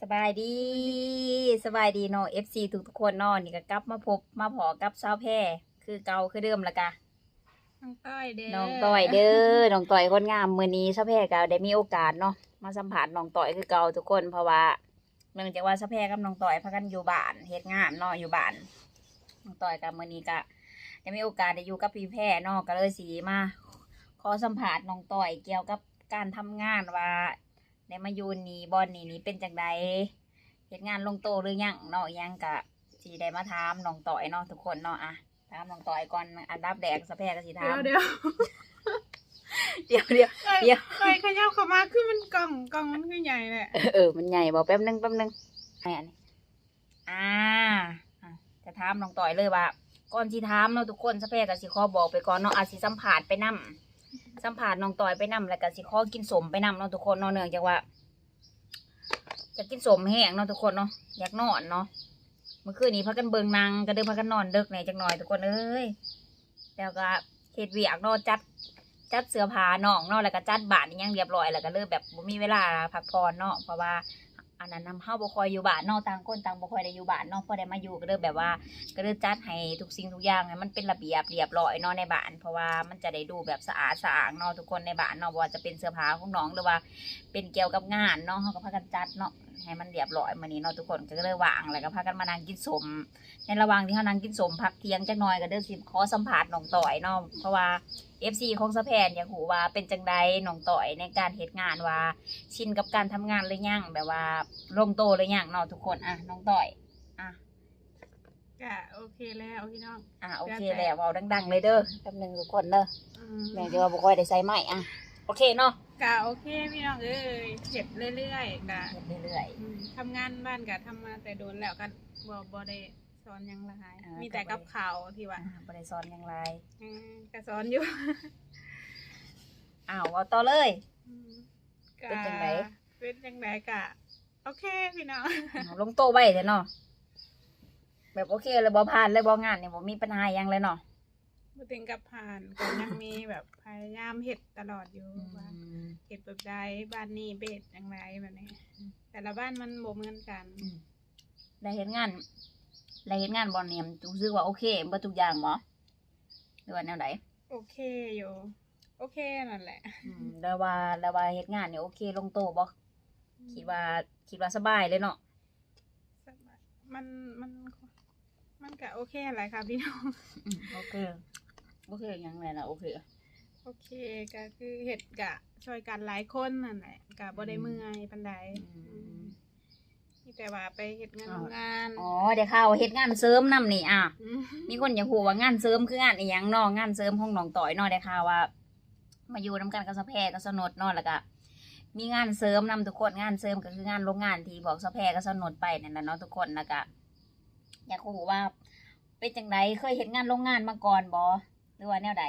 สบายดีสบายดีเนาะ FC ทุกทุกๆคนเนาะนี่ก็กลับมาพบมาพอกับสาวแพรคือเก่าคือเดิมละกะน้องต้อยเด้อน้องต่อยเด้อน้องต่อยคนงามมื้อนี้สาวแพรก็ได้มีโอกาสเนาะมาสัมผัสน้องต่อยคือเก่าทุกคนเพราะว่าเนื่องจากว่าสาวแพรกับน้องต่อยพากันอยู่บ้านเฮ็ดงานเนาะอยู่บ้านน้องต่อยกับมื้อนี้ก็ได้มีโอกาสได้อยู่กับพี่แพรเนาะก็เลยสิมาขอสัมผัสน้องต่อยเกี่ยวกับการทำงานว่า ได้มาอยู่นี่บอนนี่นี่เป็นจังไดเฮ็ดงานลงโตหรือยังเนาะยังกะสิได้มาถามน้องต่อยเนาะทุกคนเนาะอะถามน้องต่อยก่อนอันดับแรกสะแพรก็สิถามเดี๋ยวเดี๋ยวเดี๋ยวเดี๋ยวเอ้ยเดี๋ยวเคยขยับเข้ามาคือมันกล่องกล่องมันคือใหญ่แหละเออเออมันใหญ่บอกแป๊บนึงแป๊บนึงไอ้อันนี้อ่าอะจะถามน้องต่อยเลยว่าก่อนสิถามเนาะทุกคนสะแพรก็สิขอบอกไปก่อนเนาะอาจสิสัมผัสไปนํ สัมผัสน้องต่อยไปนํแล้วก็สิขอกินสมไปนํเนาะทุกคนเนาะเนื่องจากว่าจะกินสมแห้งเนาะทุกคนเนาะอยากนอนเนาะเมื่อคืนนี้พักกันเบิงนางก็เดินพักกันนอนเดึกในจังหน่อยทุกคนเอ้ยแล้วก็เฮ็ดเวียกเนาะจัดจัดเสื้อผ้าน้องเนาะแล้วก็จัดบานอิหยังเรียบร้อยแล้วก็เริ่มแบบบ่มีเวลาพักผ่อนเนาะเพราะว่า อันนั้นนำเฮาบ่คอยอยู่บ้านเนาะต่างคนต่างบ่คอยได้อยู่บ้านเนาะพอได้มาอยู่ก็เริ่มแบบว่า ก็เริ่มจัดให้ทุกสิ่งทุกอย่างให้มันเป็นระเบียบเรียบร้อยเนาะในบ้าน เพราะว่ามันจะได้ดูแบบสะอาดสะอาดเนาะทุกคนในบ้านเนาะบ่ว่าจะเป็นเสื้อผ้าของน้องหรือว่า เป็นเกี่ยวกับงานเนาะเฮาก็พากันจัดเนาะให้มันเรียบร้อยมื้อนี้เนาะทุกคนก็เลยว่างแล้วก็พากันมานั่งกินสม ในระหว่างที่เขานั่งกินสมพักเที่ยงจักหน่อยก็เดินสิขอสัมผัสน้องต่อยเนาะเพราะว่า FC ของสะแพนอยากหูว่าเป็นจังใดน้องต่อยในการเฮ็ดงานว่าชินกับการทำงานหรือยังแบบว่าลงโตหรือยังเนาะทุกคนอะน้องต่อยอะกะโอเคแล้วพี่น้องอะโอเคแล้วเว้าดังๆเลยเด้อแป๊บหนึงทุกคนเด้ออืม แม่จะว่าบ่ค่อยได้ใส่ไม้อะ โอเคเนาะกะโอเคพี่น้องเอ้ยเจ็บเรื่อยๆกะเฮ็ดเรื่อยอืมทำงานบ้านกะทำมาแต่โดนแล้วกันบ่บ่ได้สอนหยังหลายมีแต่กับข่าวที่ๆว่าอะบ่ได้สอนหยังไรอืมกะสอนอยู่ อ้าวเว้าต่อเลย อืมเป็นจังไดเป็นจังไดกะ โอเคพี่น้อง เอาลงโตไว้เด้อเนาะแบบโอเคเลยบ่ผ่านเลยบ่งานเนี่ยบ่มีปัญหาหยังเลยเนาะ บ่ถึงกับผ่านก็ยังมีแบบพยายามเฮ็ดตลอดอยู่อืว่ามเฮ็ดแบบใดบ้านนี้เบ็ดจังไรแบบนี้ แต่ละบ้านมันบ่เหมือนกันอืมได้เห็นงานได้เห็นงานบอลเนี่ยรู้สึกว่าโอเคเบ่ทุกอย่างบ่หรือว่าแนวไหนโอเคอยู่โอเคนั่นแหละอืมแล้วว่าแล้วว่าเฮ็ดงานเนี่ยโอเคลงโตวบ่คิดว่าคิดว่าสบายเลยเนาะสบายมันมัน มันก็โอเคอะไรค่ะพี่น้องอืมโอเคโอเคหยังไงล่ะโอเคโอเคก็คือเฮ็ดกะช่วยกันหลายคนนั่นแหละกะบ่ได้เมื่อยปานใดอืมมีแต่ว่าไปเฮ็ดงานอ้าวโรงงานอ๋อเดี๋ยวข่าวเฮ็ดงานเสริมนํนี่อะมมีคนอยากรู้ว่างานเสริมคืองานอีหยังเนาะงานเสริมของน้องต่อยเนาะได้ข่าวว่า มาอยู่นํกันกับสะแพรกับสนดเนาะแล้วก็มีงานเสริมนำทุกคนงานเสริมก็คืองานโรงงานที่บอกสะแพรกับสนดไปนั่นน่ะเนาะทุกคนแล้วก็ อยากรู้ว่าเป็นจังไดเคยเห็นงานโรงงานมาก่อนบ่หรือว่าแนวใด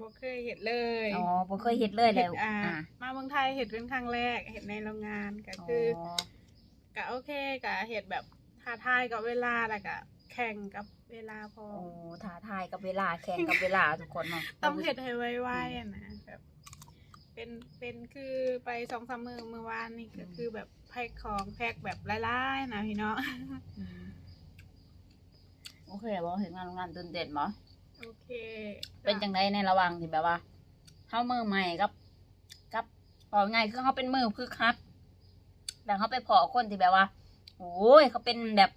บ่เคยเฮ็ดเลยอ๋อบ่เคยเฮ็ดเลยเลยฮ็ดอ่าอ่า มาเมืองไทยเฮ็ดเป็นครั้งแรกเฮ็ดในโรงงานก็คืออกะโอเคกะเห็ดแบบท้าทายกับเวลาแล้วก็แข่งกับเวลาพอโอ้ท้าทายกับเวลาแข่งกับเวลาทุกคนเนาะต้องเห็ดให้ไวๆอะนะแบบเป็นเป็นคือไปสองสามมือเมื่อวานนี่ก็คือแบบแพ็คของแพ็คแบบไล่ๆนะพี่เนาะอืม โอเคบ่เห็นงานโรงงานตื่นเต้นบ่โอเคเป็นจังไดในระหว่างที่แบบว่าเฮามือใหม่กับ กับพอไงายคือเขาเป็นมือคือคัดแต่เขาไปพอคนที่แบบว่าโอ้ยเขาเป็นแบบ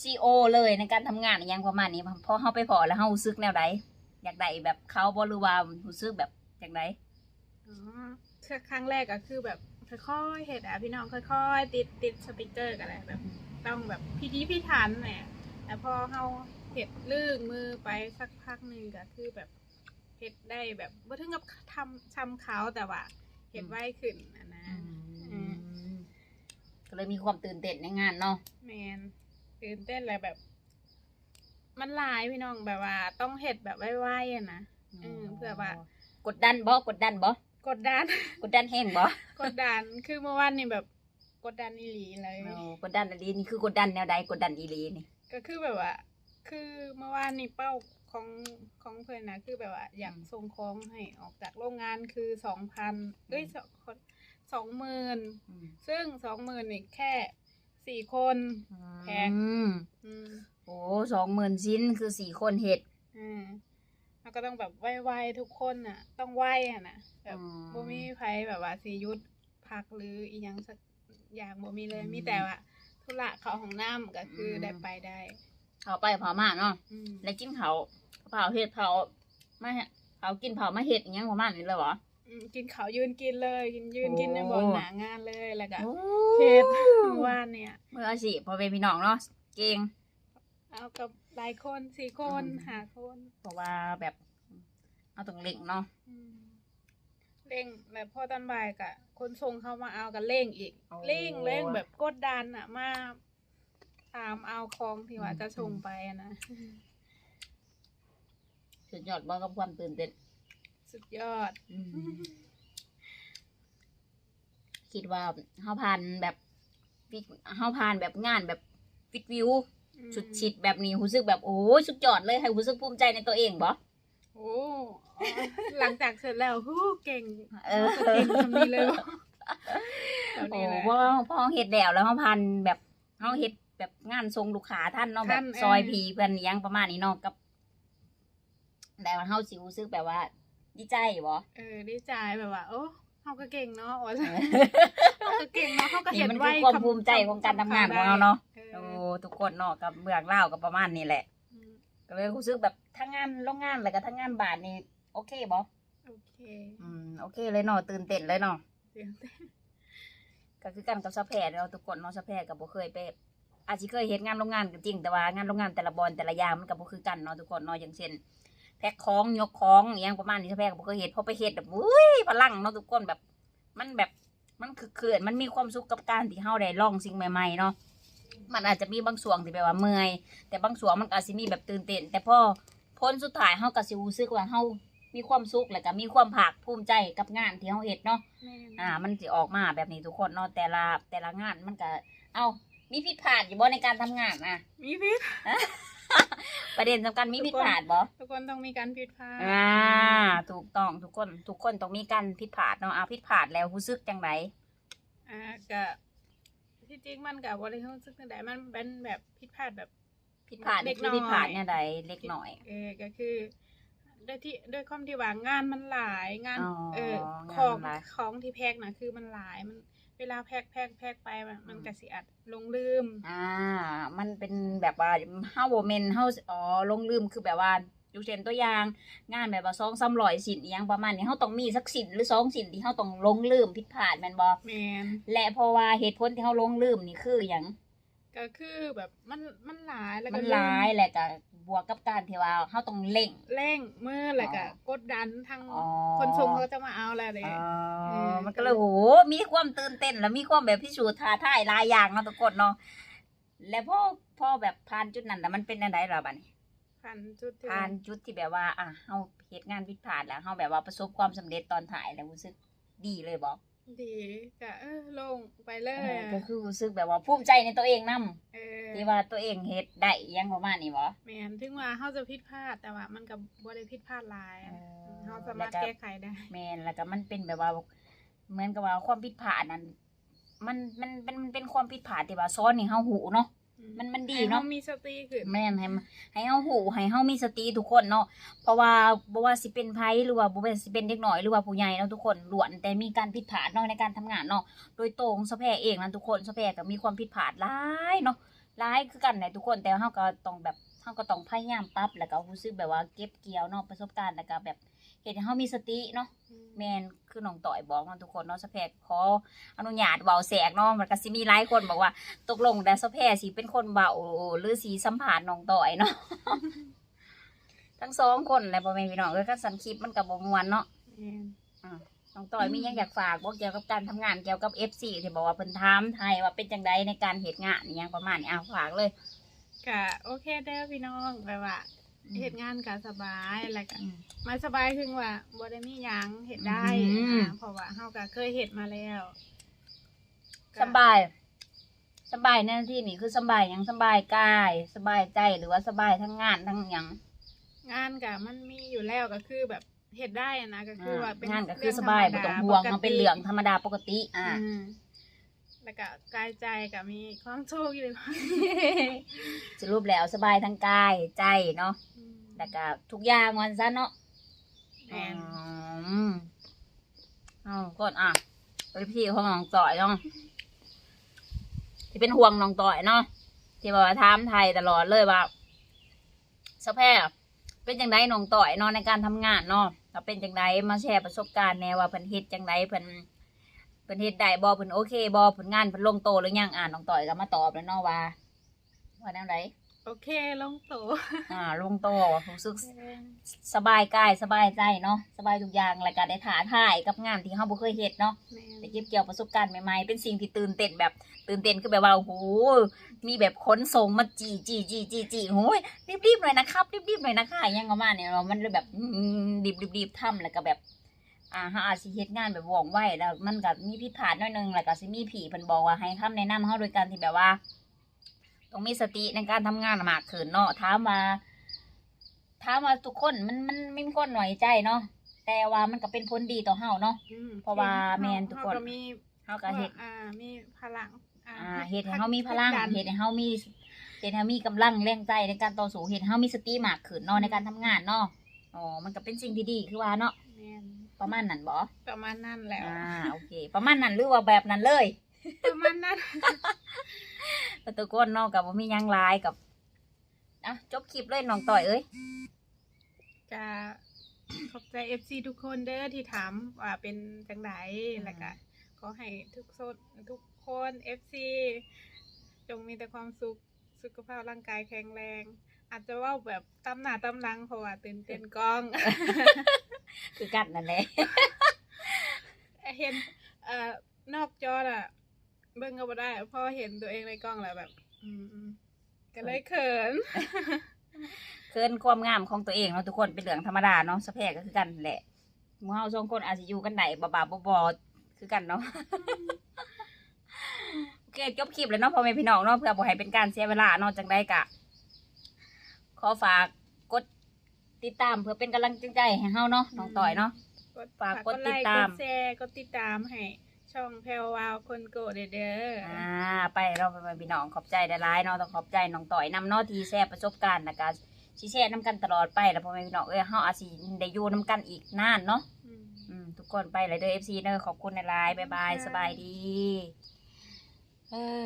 ซีโอเลยในการทำงานอหย่างประมาณนี้พอเขาไปพอแล้วเขารู้สึกแนวใดอยากได้แบบเขาบ่หรือว่ารู้สึกแบบอย่างไรอ๋อคือครั้งแรกก็คือแบบค่อยๆเห็ดอะพี่น้องค่อยๆติดติดสปิเกอร์กันแหละแบบ ต้องแบบพิธีพิถันแหละ แต่พอเราเห็ดลื่นมือไปสักพักหนึ่งก็คือแบบเห็ดได้แบบว่าถึงกับทำทำเขาแต่ว่าเห็ดไวขึ้นนะนะอืมก็เลยมีความตื่นเต้นในงานเนาะแมนตื่นเต้นเลยแบบ มันหลายพี่น้องแบบว่า ต้องเห็ดแบบไวๆอะนะเออเพื่อว่ากดดันบ่กดดันบ่กดดัน กดดันแห้งบ่กดดันคือเมื่อวานนี่แบบ กดดันอีหลีเลยโอ้กดดันอะไรนี่คือกดดันแนวใดกดดันอีหลีนี่ ก็คือแบบว่า คือเมื่อวานนี่เป้าของของเพื่อนนะคือแบบว่า อยากส่งของให้ออกจากโรงงานคือสองพันเอ้ยสองสองหมื่นอืมซึ่งสองหมื่นนี่แค่สี่คนแพงอืมอืมโอ้สองหมื่นชิ้นคือสี่คนเห็ดอืมแล้วก็ต้องแบบไวๆทุกคนน่ะ ต้องไวอะนะแบบอืมบ่มีไผแบบว่าสียุดพักหรืออีหยังสักอย่างบ่มีเลยอืมมีแต่ว่า ธุระเขาของน้ำก็คืออม ได้ไปได้เขาไปเผามาเนาะอืมแล้วกินเขาเผาเห็ดเผามาเห็ดเผากินเผามาเห็ดอย่างเงี้ยประมาณนี้เลยเหรอ อืมกินเขาวยืนกินเลยกินยืนกินในโอ้บ่อนหนางานเลยแล้วก็โอ้เฮ็ดว่านเนี่ย มืออาชีพพอเป็นพี่น้องเนาะเก่ง เอากับหลายคนสี่คนอืม หาคนเพราะว่าแบบเอาตรงเล่งเนาะอืม เร่งแล้วพอตอนบ่ายกะคนส่งเข้ามาเอากันเร่งอีกเร่งเร่งแบบกดดันอะมาตามเอาของที่ว่าจะส่งไปอะนะสุดยอดบ่กับความตื่นเต้นสุดยอดคิดว่าเฮาผ่านแบบฟิตเฮาผ่านแบบงานแบบฟิตวิวอืมสุดชิดแบบนี้รู้สึกแบบโอ้ยสุดยอดเลยให้รู้สึกภูมิใจในตัวเองบ่ โอ้อ๋อหลังจากเสร็จแล้วฮู้เก่งเออเก่งทำนี้เลยแบบโอ้นี้แหละเพราะว่าพอเฮ็ดแล้วแล้วเฮาผ่านแบบเฮาเฮ็ดแบบงานทรงลูกค้าท่านเนาะแบท่าบนเออซอยพีเพื่อนอิหยังประมาณนี้เนาะกับ แต่ว่าเฮาสิรู้สึกแบบว่า ดีใจบ่เออดีใจแบบว่า โอ้เขาก็เก่งเนาะว่าเออเขาก็เก่งเนาะเขาก็นี่เห็นมันไว้คือความภูมิใจของการทำงานของเราเนาะเออโอ้ทุกคนเนาะกับเมืองเล่าวกับประมาณนี้แหละอืม ก็เลยรู้สึกแบบทั้งงานโรงงานแล้วก็ทั้งงานบาทนี่โอเคบ่โอเคอืมโอเคเลยเนาะตื่นเต้นเลยเนาะเดี๋ยวก็คือกันกับสะแพทย์เราะทุกคนเนาะสะแพทย์กับบ่เคยไปอาจจะเคยเฮ็ดงานโรงงานก็จริงแต่ว่างานโรงงานแต่ละบอลแต่ละอย่างมันก็บ่คือกันเนาะทุกคนเนาะอย่างเช่นแพ็คของยกของอหย่างประมาณนี้สะแพทย์ก็บ่เคยเฮ็ดพอไปเฮ็ดแบบอุ้ยพลังเนาะทุกคนแบบ มันแบบมันคือเขื่อนมันมีความสุขกับการที่เฮาได้ลองสิ่งใหม่ๆเนาะ มันอาจจะมีบางส่วนที่แบบว่าเมื่อย แต่บางส่วนมันก็อาจสิมีแบบตื่นเต้นแต่พอพ้นสุดท้ายเฮาก็สิรู้สึกว่าเฮามีความสุขแล้วก็มีความภาคภูมิใจกับงานที่เฮาเฮ็ดเนาะแม่นอ่า มันสิออกมาแบบนี้ทุกคนเนาะแต่ละแต่ละงานมันก็เอามีผิดพลาดอยู่บ่ในการทำงานอะ มีพิษประเด็นสำคัญมีผิดพลาดบ่ทุกคนต้องมีการผิดพลาดอ่าถูกต้องทุกคน ทุกคนต้องมีการผิดพลาดเนาะอ่าผิดพลาดแล้วรู้สึกจังไดอ่าก็ ที่จริงมันกับบริษัทซึ่งแต่มันเป็นแบบผิดพลาดแบบผิดพลาดเล็นี่กคือน้อยผิดพลาดเนี่ยใดเล็กน้อย เออก็คือด้วยที่ด้วยความที่ว่างานมันหลายงานอ๋อเอองานของมันหลายของที่แพ็กนะคือมันหลายมันเวลาแพ็กแพ็กแพ็กไปมันมันกสิอัดลงลืม อ่า มันเป็นแบบว่าเฮาบ่แม่นเฮาอ๋อลงลืมคือแบบว่า อยู่เช่นตัวอย่างงานแบบว่า2 300สินอหยังประมาณนี้เฮาต้องมีสักสินหรือสองสินที่เฮาต้องลงลืมผิดพลาดแม่นบ่แมนและเพราะว่าเหตุผลที่เขาลงลืมนี่คืออย่างก็คือแบบมันมันหลายแล้วก็มันลืร้ายแหละก็บวกกับการที่ว่าเขาต้องเล่ง เร่งมือแล้วก็อ๋อกดดันทางอ๋อ คนส่งเขาจะมาเอาอะไรเลยอ๋อเออ มันก็เลยโหมีความตื่นเต้น แล้วมีความแบบพิสูจน์ท้าทายหลายอย่างเนาะทุกคนเนาะ และพอพอแบบผ่านจุดนั้นแล้วมันเป็นอะไรล่ะบัดนี้ ผ่านจุดที่ผ่านจุดที่แบบว่า อะเฮาเหตุงานผิดพลาดแล้วเฮาแบบว่าประสบความสำเร็จตอนถ่ายแล้วรู้สึกดีเลยบอกดีก็เออลงไปเลเอยอก็คือรู้สึกแบบว่าภูมิใจในตัวเองนํเออที่ว่าตัวเองเฮ็ดได้อิหยังประมาณนี้บ่แมนถึงว่าเขาจะผิดพลาดแต่ว่ามันกับบ่ได้ผิดพลาดหลายอะเออเขาสามารถแล้วก็แก้ไขได้แมนแล้วก็มันเป็นแบบว่าเหมือนกับว่าความผิดพลาดนั้นมันมันเป็นมันเป็นความผิดพลาดที่ว่าซ้อนให้เฮาหูเนาะ มันมันดีเนาะให้มีสติขึ้นแม่นให้ให้เฮาหูให้เฮามีสติทุกคนเนาะเพราะว่าบ่ว่าสิเป็นไผหรือว่าบ่ว่าสิเป็นเด็กน้อยหรือว่าผู้ใหญ่เนาะทุกคนล้วนแต่มีการผิดพลาดเนาะในการทำงานเนาะโดยตรงสะแพรเองนั้นทุกคนสะแพรก็มีความผิดพลาดหลายเนาะหลายคือกันแหละทุกคนแต่ว่าเฮาก็ต้องแบบเฮาก็ต้องพยายามปรับแล้วก็รู้สึกแบบว่าเก็บเกี่ยวเนาะประสบการณ์แล้วก็แบบ เฮ็ดให้เฮามีสติเนาะแมนคือน้องต่อยบอกเนาะทุกคนเนาะสะแพกขออนุญาตเบาแสกเนาะมันก็สิมีหลายคนบอกว่า ตกลงแต่สะแพกสิเป็นคนเบาหรือสีสัมผัสน้องต่อยเนาะทั้งสองคนแหละพ่อแม่พี่น้องเอ้ยคันสันคลิปมันก็บ่ม่วนเนาะแม่นน้องต่อยมีหยังอยากฝากบอกเกี่ยวกับการทำงานเกี่ยวกับ FC ที่บอกว่าเพิ่นถามไทยว่าเป็นจังไดในการเฮ็ดงานอหยังประมาณนี้อะฝากเลยก็โอเคเด้อพี่น้องแบบว่า เฮ็ดงานก็สบายแล้วก็อืมมาสบายถึงว่าบ่ได้มีหยังเฮ็ดได้อืมอ่าเพราะว่าเฮาก็เคยเฮ็ดมาแล้วก็สบายสบายในที่นี้คือสบายหยังสบายกายสบายใจหรือว่าสบายทั้งงานทั้งหยัง งานก็มันมีอยู่แล้วก็คือแบบเฮ็ดได้อะนะก็คือว่าเป็นงานก็คือสบายบ่ต้องห่วงมันเป็นเรื่องธรรมดาปกติ อ่า อืม แล้วก็กายใจก็มีความสุขอยู่สรุปแล้วสบายทั้งกายใจเนาะอืมแล้วก็ทุกอย่างวันซะเนาะแม่นอืมเอาก่อนอะไปพี่ของน้องต่อยเนาะที่เป็นห่วงน้องต่อยเนาะที่บอกว่าถามไทยตลอดเลยว่าสภาพเป็นจังไดน้องต่อยเนาะในการทำงานเนาะถ้าเป็นจังไดมาแชร์ประสบการณ์แน่ว่าเพิ่นเฮ็ดจังไดเพิ่น เพิ่นเฮ็ดได้บ่เพิ่นโอเคบ่ผลงานเพิ่นลงโตหรือยังอ่านน้องต่อยก็มาตอบแล้วเนาะว่าว่าแนวใดโอเคลงโตอ่าลงโตรู้สึกสบายกายสบายใจเนาะสบายทุกอย่างแล้วก็ได้ถ่าถ่ายกับงานที่เราบ่เคยเฮ็ดเนาะแม่นได้เก็บเกี่ยวประสบการณ์ใหม่ๆเป็นสิ่งที่ตื่นเต้นแบบตื่นเต้นคือแบบว่าโอ้โหมีแบบขนส่งมาจีจีจีจีจีโอ้ยรีบๆหน่อยนะครับรีบๆหน่อยนะคะอยังประมาณเนี้ยเนาะมันเลยแบบอืมรีบๆรีบๆทำแล้วก็แบบ อ่าเฮาอาจสิเฮ็ดงานแบบว่องไวแล้วมันก็มีผิดพลาดหน่อยหนึงแล้วก็สิมีผีเพิ่นบอกว่าให้คำแนะนำเฮาโดยการที่แบบว่าต้องมีสติในการทำงานมากขึ้นเนาะถามว่าถามว่าทุกคนมันมันไม่มีคนหน่อยใจเนาะแต่ว่ามันก็เป็นผลดีต่อเฮาเนาะอืมเพราะว่าแม่นทุกคนเฮามีเฮาก็เฮ็ด อ่า มีพลังอ่าเฮ็ดให้เฮามีพลังผกดันเฮ็ดให้เฮามีเฮ็ดให้เฮามีกำลังแรงใจในการต่อสู้เฮ็ดให้เฮามีสติมากขึ้นเนาะในการทำงานเนาะอ๋อมันก็เป็นสิ่งที่ดีคือว่าเนาะ แม่น ประมาณนั้นบ่ประมาณนั้นแหล้ว อ่าโอเค ประมาณนั้นหรือว่าแบบนั้นเลย ประมาณนั้นประตูก้นเนาะกับบ่มีหยังหลายกับอะจบคลิปเลยน้องต่อยเอ้ยจะขอบใจ FC ทุกคนเด้อที่ถามว่าเป็นจังไดแล้วก็ขอให้ทุกโซนทุกคน FC จงมีแต่ความสุขสุขภาพร่างกายแข็งแรง อาจจะเว่าแบบตำหน้าตำหลังเพราะว่าตื่นเต้นกล้อง คือกันนั่นแหละเห็นเอ่อนอกจออะ เบิ่งก็บ่ได้เพอเห็นตัวเองในกล้องแล้วแบบ อืมๆก็เลยเขินเคินความงามของตัวเองเนาะทุกคนเป็นเรื่องธรรมดาเนาะสะแพกก็คือกันแหละหมู่เฮาสองคนอาจจะอยู่กันไหนบ่บาๆบ่ๆคือกันเนาะโอเคจบคลิปแล้วเนาะพ่อแม่พี่น้องเนาะเพื่อบ่ให้เป็นการเสียเวลาเนาะจังได้กะ ขอฝากกดติดตามเพื่อเป็นกำลังใจให้เฮาเนาะน้องต่อยเนาะกดฝากกดไลติดค์ตามกดแชร์กดติดตามให้ช่องแพรวาวคนโกะเด้อเด้อออ่า ไปเราไปพี่น้องขอบใจได้ร้ายๆเนาะต้องขอบใจน้องต่อยนำเนาะที่แชร์ประสบการณ์นะการชี้แชร์น้ำกันตลอดไปแล้วพ่อแม่พี่น้องเอ้ยเฮาอาจสิได้อยู่น้ำกันอีกนานเนาะอืมอืมทุกคนไปเลยเด้อ FC เด้อขอบคุณในไลน์บ๊ายบายสบายดีเออ